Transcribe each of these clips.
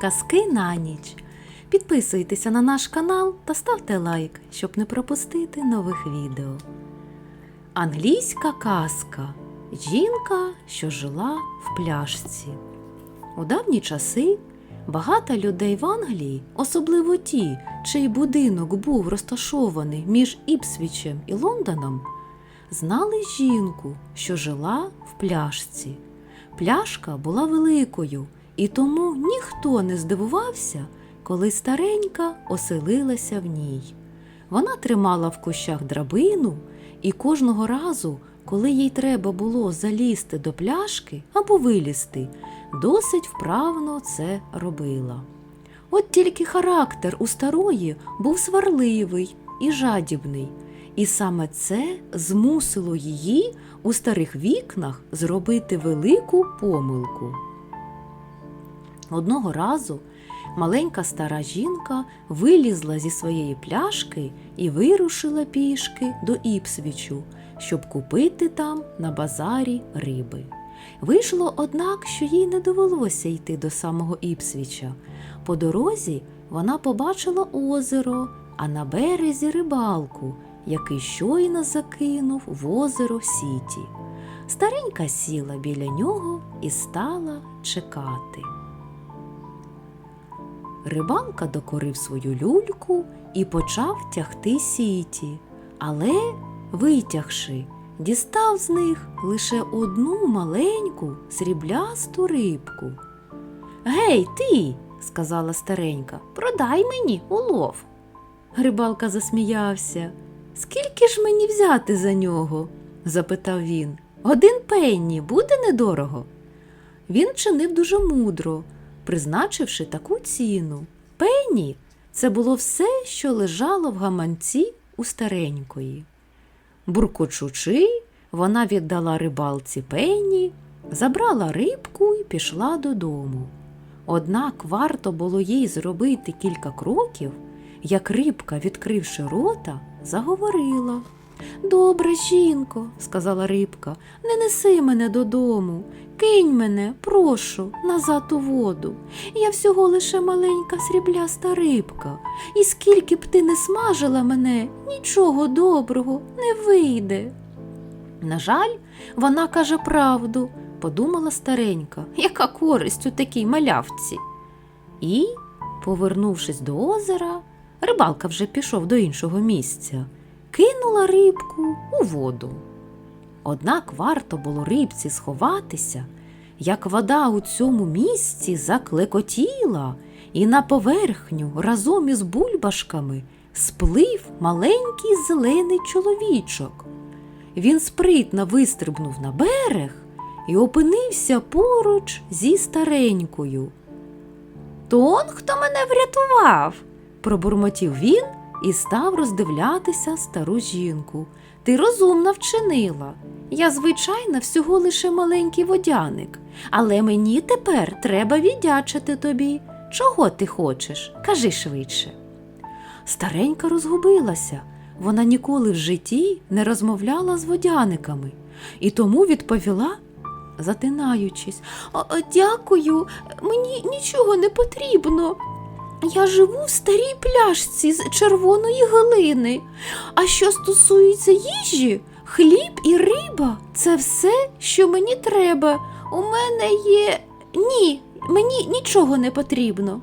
Казки на ніч. Підписуйтеся на наш канал та ставте лайк, щоб не пропустити нових відео. Англійська казка. Жінка, що жила в пляшці. У давні часи багато людей в Англії, особливо ті, чий будинок був розташований між Іпсвічем і Лондоном, знали жінку, що жила в пляшці. Пляшка була великою, і тому ніхто не здивувався, коли старенька оселилася в ній. Вона тримала в кущах драбину, і кожного разу, коли їй треба було залізти до пляшки або вилізти, досить вправно це робила. От тільки характер у старої був сварливий і жадібний, і саме це змусило її у старих вікнах зробити велику помилку. Одного разу маленька стара жінка вилізла зі своєї пляшки і вирушила пішки до Іпсвічу, щоб купити там на базарі риби. Вийшло, однак, що їй не довелося йти до самого Іпсвіча. По дорозі вона побачила озеро, а на березі рибалку, який щойно закинув в озеро Сіті. Старенька сіла біля нього і стала чекати. Рибалка докорив свою люльку і почав тягти сіті, але, витягши, дістав з них лише одну маленьку сріблясту рибку. Гей, ти, сказала старенька, продай мені улов. Рибалка засміявся. Скільки ж мені взяти за нього? запитав він. Один пенні буде недорого. Він чинив дуже мудро, призначивши таку ціну. Пенні це було все, що лежало в гаманці у старенької. Буркочучи, вона віддала рибалці пенні, забрала рибку і пішла додому. Однак варто було їй зробити кілька кроків, як рибка, відкривши рота, заговорила. Добре, жінко, сказала рибка, не неси мене додому, кинь мене, прошу, назад у воду. Я всього лише маленька срібляста рибка, і скільки б ти не смажила мене, нічого доброго не вийде. На жаль, вона каже правду, подумала старенька, яка користь у такій малявці. І, повернувшись до озера, рибалка вже пішов до іншого місця, кинула рибку у воду. Однак варто було рибці сховатися, як вода у цьому місці заклекотіла, і на поверхню разом із бульбашками сплив маленький зелений чоловічок. Він спритно вистрибнув на берег і опинився поруч зі старенькою. То он хто мене врятував, пробурмотів він і став роздивлятися стару жінку. Ти розумно вчинила. Я, звичайно, всього лише маленький водяник, але мені тепер треба віддячити тобі. Чого ти хочеш? Кажи швидше. Старенька розгубилася. Вона ніколи в житті не розмовляла з водяниками і тому відповіла, затинаючись, «А, а, Дякую, мені нічого не потрібно. Я живу в старій пляшці з червоної глини. А що стосується їжі, хліб і риба це все, що мені треба. У мене є. Ні, мені нічого не потрібно.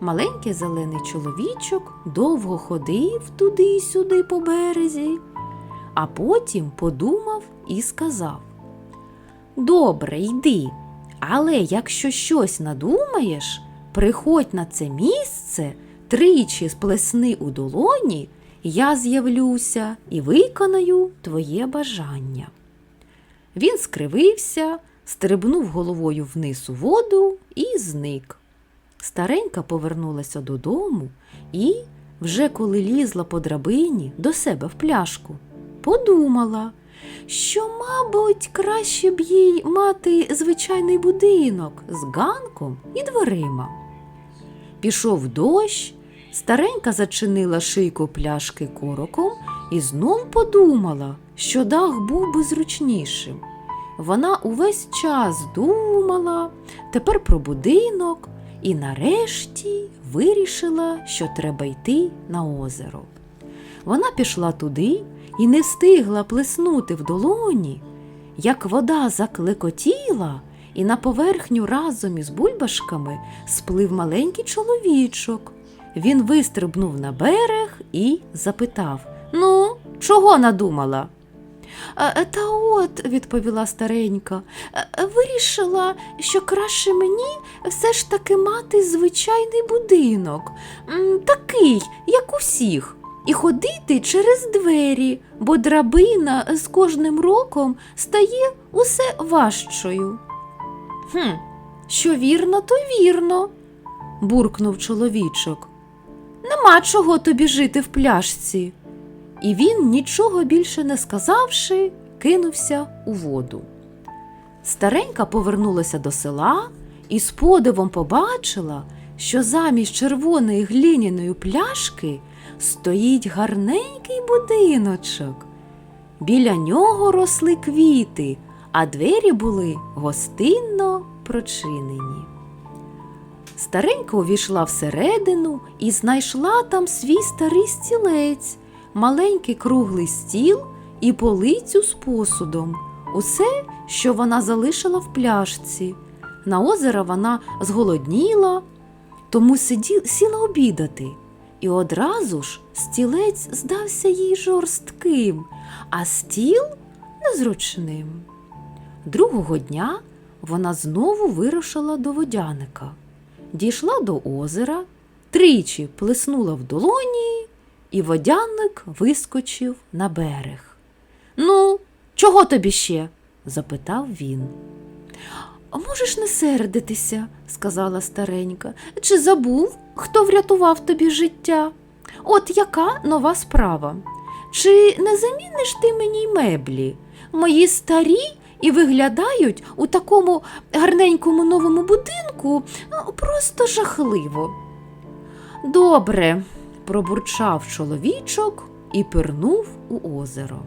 Маленький зелений чоловічок довго ходив туди-сюди по березі, а потім подумав і сказав: Добре, йди, але якщо щось надумаєш, приходь на це місце, тричі сплесни у долоні, я з'явлюся і виконаю твоє бажання. Він скривився, стрибнув головою вниз у воду і зник. Старенька повернулася додому і, вже коли лізла по драбині до себе в пляшку, подумала, що, мабуть, краще б їй мати звичайний будинок з ганком і дверима. Пішов дощ, старенька зачинила шийку пляшки короком і знов подумала, що дах був би зручнішим. Вона увесь час думала тепер про будинок і нарешті вирішила, що треба йти на озеро. Вона пішла туди і не встигла плеснути в долоні, як вода заклекотіла, і на поверхню разом із бульбашками сплив маленький чоловічок. Він вистрибнув на берег і запитав: Ну, чого надумала? «Е, Та от, відповіла старенька, «е, вирішила, що краще мені все ж таки мати звичайний будинок, такий, як усіх, і ходити через двері, бо драбина з кожним роком стає усе важчою. Хм, що вірно, то вірно, буркнув чоловічок. Нема чого тобі жити в пляшці. І він, нічого більше не сказавши, кинувся у воду. Старенька повернулася до села і з подивом побачила, що замість червоної глиняної пляшки стоїть гарненький будиночок. Біля нього росли квіти, а двері були гостинно прочинені. Старенька увійшла всередину і знайшла там свій старий стілець, маленький круглий стіл і полицю з посудом. Усе, що вона залишила в пляшці. На озеро вона зголодніла, тому сиді, сіла обідати. І одразу ж стілець здався їй жорстким, а стіл незручним. Другого дня вона знову вирушила до водяника, дійшла до озера, тричі плеснула в долоні, і водяник вискочив на берег. Ну, чого тобі ще? запитав він. Можеш не сердитися, сказала старенька. Чи забув, хто врятував тобі життя? От яка нова справа? Чи не заміниш ти мені меблі? Мої старі і виглядають у такому гарненькому новому будинку просто жахливо. Добре, пробурчав чоловічок і пирнув у озеро.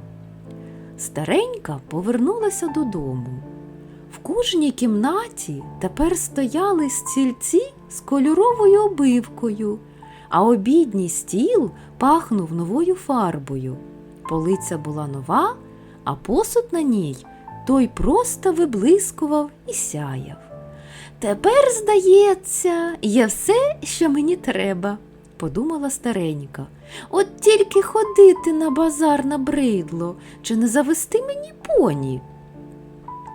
Старенька повернулася додому. В кожній кімнаті тепер стояли стільці з кольоровою обивкою, а обідній стіл пахнув новою фарбою. Полиця була нова, а посуд на ній той просто виблискував і сяяв. Тепер, здається, є все, що мені треба, подумала старенька. От тільки ходити на базар набридло, чи не завести мені поні.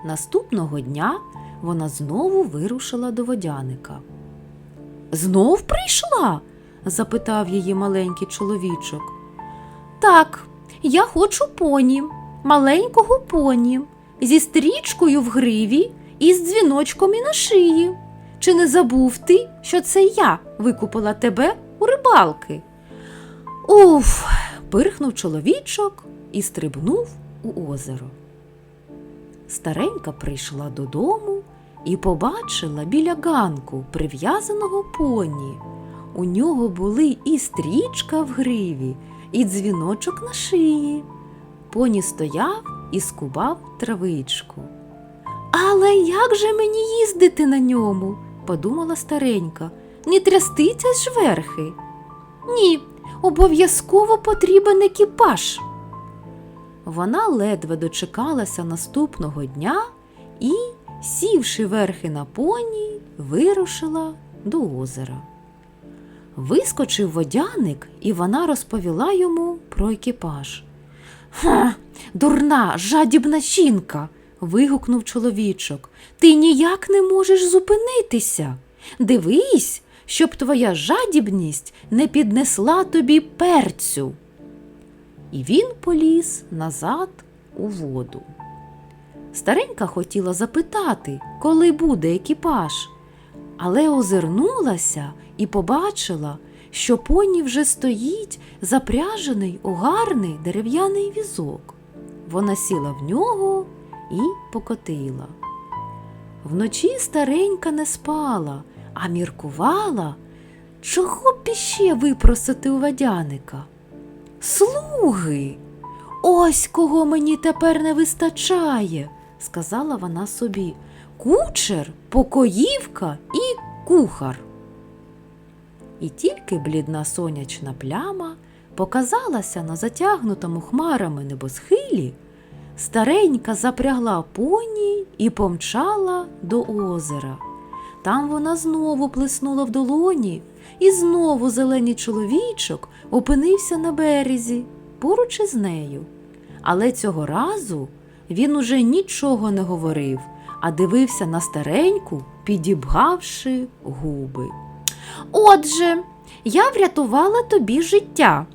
Наступного дня вона знову вирушила до водяника. Знов прийшла? запитав її маленький чоловічок. Так, я хочу поні, маленького поні, зі стрічкою в гриві і з дзвіночком і на шиї. Чи не забув ти, що це я викупила тебе у рибалки? Уф, пирхнув чоловічок і стрибнув у озеро. Старенька прийшла додому і побачила біля ганку прив'язаного поні. У нього були і стрічка в гриві, і дзвіночок на шиї. Поні стояв і скубав травичку. Але як же мені їздити на ньому? подумала старенька. Не тряститься ж верхи. Ні, обов'язково потрібен екіпаж. Вона ледве дочекалася наступного дня і, сівши верхи на поні, вирушила до озера. Вискочив водяник, і вона розповіла йому про екіпаж. Ха, дурна, жадібна жінка. вигукнув чоловічок. Ти ніяк не можеш зупинитися. Дивись, щоб твоя жадібність не піднесла тобі перцю. І він поліз назад у воду. Старенька хотіла запитати, коли буде екіпаж, але озирнулася і побачила, що поні вже стоїть запряжений у гарний дерев'яний візок. Вона сіла в нього і покотила. Вночі старенька не спала, а міркувала, чого б іще випросити у водяника. Слуги, ось кого мені тепер не вистачає, сказала вона собі. Кучер, покоївка і кухар. І тільки блідна сонячна пляма показалася на затягнутому хмарами небосхилі, старенька запрягла поні і помчала до озера. Там вона знову плеснула в долоні, і знову зелений чоловічок опинився на березі поруч із нею. Але цього разу він уже нічого не говорив, а дивився на стареньку, підібгавши губи. Отже, я врятувала тобі життя,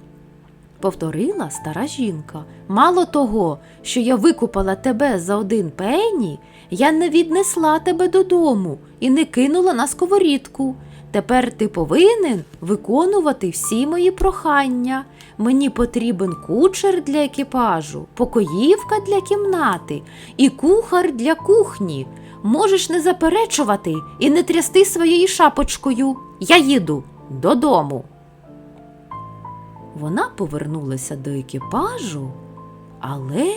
повторила стара жінка. Мало того, що я викупала тебе за один пені, я не віднесла тебе додому і не кинула на сковорідку. Тепер ти повинен виконувати всі мої прохання. Мені потрібен кучер для екіпажу, покоївка для кімнати і кухар для кухні. Можеш не заперечувати і не трясти своєю шапочкою. Я їду додому. Вона повернулася до екіпажу, але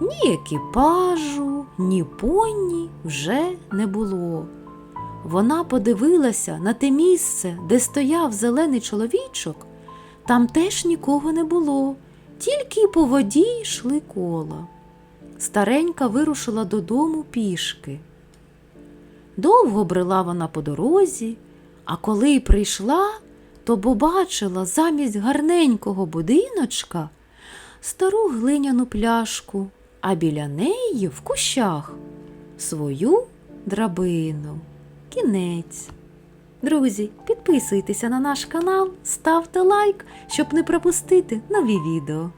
ні екіпажу, ні поні вже не було. Вона подивилася на те місце, де стояв зелений чоловічок. Там теж нікого не було, тільки по воді йшли кола. Старенька вирушила додому пішки. Довго брела вона по дорозі, а коли прийшла, то побачила замість гарненького будиночка стару глиняну пляшку, а біля неї в кущах свою драбину. Кінець. Друзі, підписуйтеся на наш канал, ставте лайк, щоб не пропустити нові відео.